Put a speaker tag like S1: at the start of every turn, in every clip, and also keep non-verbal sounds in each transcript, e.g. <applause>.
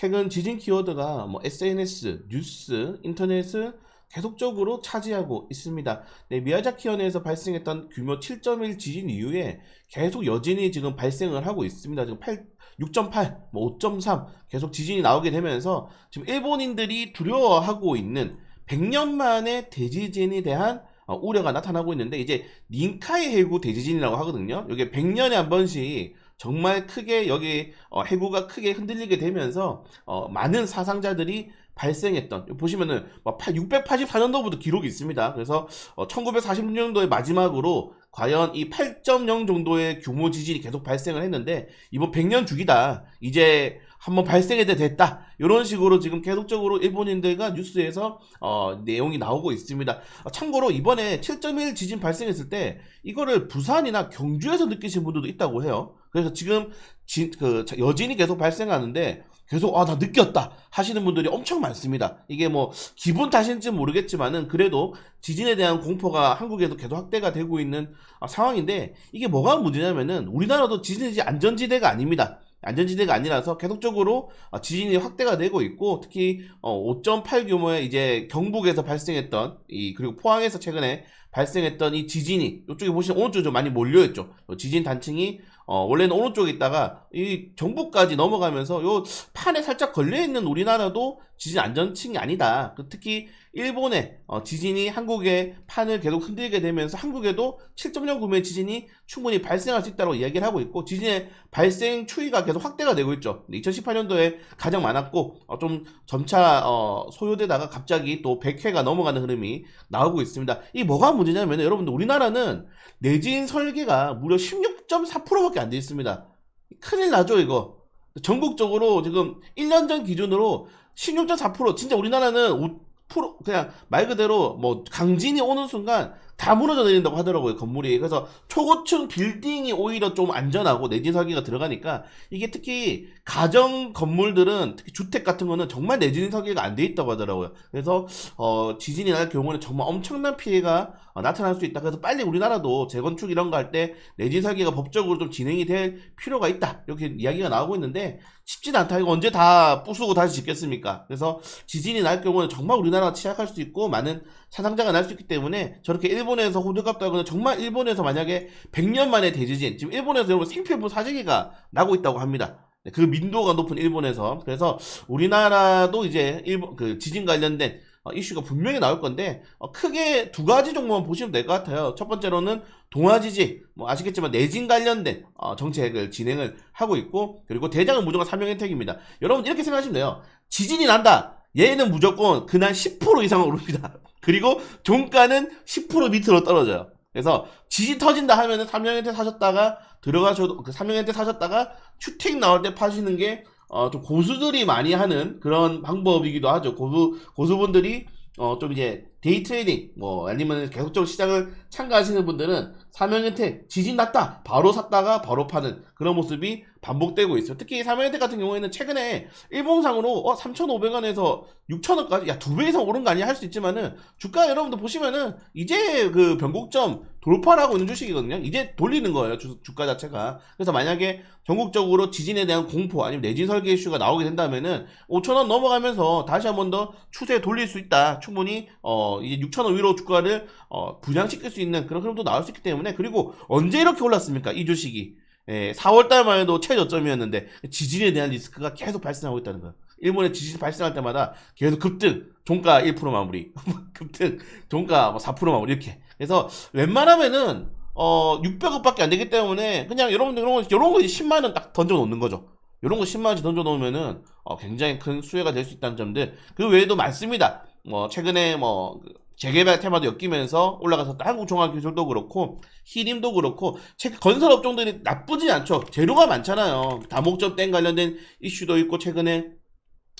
S1: 최근 지진 키워드가 뭐 SNS, 뉴스, 인터넷을 계속적으로 차지하고 있습니다. 네, 미야자키 현에서 발생했던 규모 7.1 지진 이후에 계속 여진이 지금 발생을 하고 있습니다. 지금 8, 6.8, 뭐 5.3 계속 지진이 나오게 되면서 지금 일본인들이 두려워하고 있는 100년 만에 대지진에 대한 어, 우려가 나타나고 있는데 이제 닌카이 해구 대지진이라고 하거든요. 이게 100년에 한 번씩 정말 크게 여기 어, 해구가 크게 흔들리게 되면서 어, 많은 사상자들이 발생했던 보시면은 뭐 684년도부터 기록이 있습니다. 그래서 1946년도의 마지막으로 과연 이 8.0 정도의 규모 지진이 계속 발생을 했는데 이번 100년 주기다. 이제 한번 발생해 됐다. 이런 식으로 지금 계속적으로 일본인들과 뉴스에서 어, 내용이 나오고 있습니다. 어, 참고로 이번에 7.1 지진 발생했을 때 이거를 부산이나 경주에서 느끼신 분들도 있다고 해요. 그래서 지금 지, 그 여진이 계속 발생하는데 계속 아 나 느꼈다 하시는 분들이 엄청 많습니다. 이게 뭐 기분 탓인지 모르겠지만은 그래도 지진에 대한 공포가 한국에서 계속 확대가 되고 있는 아, 상황인데 이게 뭐가 문제냐면은 우리나라도 지진지 안전지대가 아닙니다. 안전지대가 아니라서 계속적으로 어, 지진이 확대가 되고 있고 특히 5.8 규모의 이제 경북에서 발생했던 이 그리고 포항에서 최근에 발생했던 이 지진이 이쪽에 보시면 오른쪽에 좀 많이 몰려있죠. 어, 지진 단층이 어, 원래는 오른쪽에 있다가 이 정부까지 넘어가면서 요 판에 살짝 걸려 있는 우리나라도 지진 안전층이 아니다. 그 특히 일본의 어, 지진이 한국의 판을 계속 흔들게 되면서 한국에도 7.0 구매 지진이 충분히 발생할 수 있다고 이야기를 하고 있고 지진의 발생 추이가 계속 확대가 되고 있죠. 2018년도에 가장 많았고 어, 좀 점차 어, 소요되다가 갑자기 또 100회가 넘어가는 흐름이 나오고 있습니다. 이 뭐가 문제 냐면 여러분들 우리나라는 내진 설계가 무려 16.4%밖에 안 돼 있습니다. 큰일 나죠 이거. 전국적으로 지금 1년 전 기준으로 16.4% 진짜 우리나라는 5% 그냥 말 그대로 뭐 강진이 오는 순간 다 무너져 내린다고 하더라고요 건물이. 그래서 초고층 빌딩이 오히려 좀 안전하고 내진 설계가 들어가니까 이게 특히 가정 건물들은 특히 주택 같은 거는 정말 내진 설계가 안 돼 있다고 하더라고요. 그래서 어, 지진이 날 경우는 정말 엄청난 피해가 어, 나타날 수 있다. 그래서 빨리 우리나라도 재건축 이런 거 할 때 내진 설계가 법적으로 좀 진행이 될 필요가 있다. 이렇게 이야기가 나오고 있는데 쉽진 않다. 이거 언제 다 부수고 다시 짓겠습니까? 그래서 지진이 날 경우는 정말 우리나라가 취약할 수 있고 많은 사상자가 날 수 있기 때문에 저렇게 일 본에서 호들갑 떨거나 정말 일본에서 만약에 100년 만에 대지진 지금 일본에서 여러분 생필품 사재기가 나고 있다고 합니다. 네, 그 민도가 높은 일본에서 그래서 우리나라도 이제 일본 그 지진 관련된 어, 이슈가 분명히 나올 건데 어, 크게 두 가지 정도만 보시면 될 것 같아요. 첫 번째로는 동아지지 뭐 아시겠지만 내진 관련된 어, 정책을 진행을 하고 있고 그리고 대장은 무조건 사명 혜택입니다. 여러분 이렇게 생각하시면 돼요. 지진이 난다. 얘는 무조건 그날 10% 이상 오릅니다. 그리고 종가는 10% 밑으로 떨어져요. 그래서 지진 터진다 하면은 3년한테 사셨다가 들어가셔도 그 3년한테 사셨다가 주택 나올 때 파시는 게 어, 좀 고수들이 많이 하는 그런 방법이기도 하죠. 고수 고수분들이 어, 좀 이제 데이 트레이딩 뭐 아니면 계속적으로 시장을 참가하시는 분들은 사명현택 지진 났다 바로 샀다가 바로 파는 그런 모습이 반복되고 있어요. 특히 사명현택 같은 경우에는 최근에 일봉상으로 어 3,500원에서 6,000원까지 야 두 배 이상 오른 거 아니야 할 수 있지만은 주가 여러분들 보시면은 이제 그 변곡점 돌파를 하고 있는 주식이거든요. 이제 돌리는 거예요 주, 주가 자체가. 그래서 만약에 전국적으로 지진에 대한 공포 아니면 내진 설계 이슈가 나오게 된다면은 5,000원 넘어가면서 다시 한 번 더 추세 돌릴 수 있다. 충분히 어 이제 6,000원 위로 주가를 어 부양시킬 수 있는 그런 흐름도 나올 수 있기 때문에 그리고 언제 이렇게 올랐습니까? 이 주식이. 예, 4월 달만 해도 최저점이었는데 지진에 대한 리스크가 계속 발생하고 있다는 거예요. 일본에 지진 발생할 때마다 계속 급등, 종가 1% 마무리, <laughs> 급등, 종가 뭐4% 마무리 이렇게. 그래서 웬만하면은 어 600억밖에 안 되기 때문에 그냥 여러분들 이런 거 이런 거 10만 원 딱 던져 놓는 거죠. 이런 거 10만 원씩 던져 놓으면은 어, 굉장히 큰 수혜가 될 수 있다는 점들. 그 외에도 많습니다. 뭐 최근에 뭐 재개발 테마도 엮이면서 올라가서 한국 종합기술도 그렇고 히림도 그렇고 책 건설 업종들이 나쁘지 않죠. 재료가 많잖아요. 다목적 땡 관련된 이슈도 있고 최근에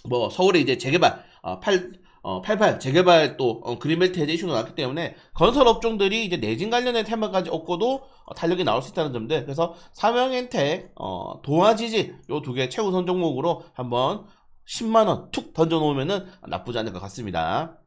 S1: 뭐 서울에 이제 재개발 어, 8 어, 88 재개발 또 어, 그린벨트 해제 이슈가 나왔기 때문에 건설 업종들이 이제 내진 관련된 테마까지 얻고도 어, 탄력이 나올 수 있다는 점들 그래서 삼형엔텍 어, 동아지지 요 두 개 최우선 종목으로 한번 10만 원 툭 던져 놓으면은 나쁘지 않을 것 같습니다.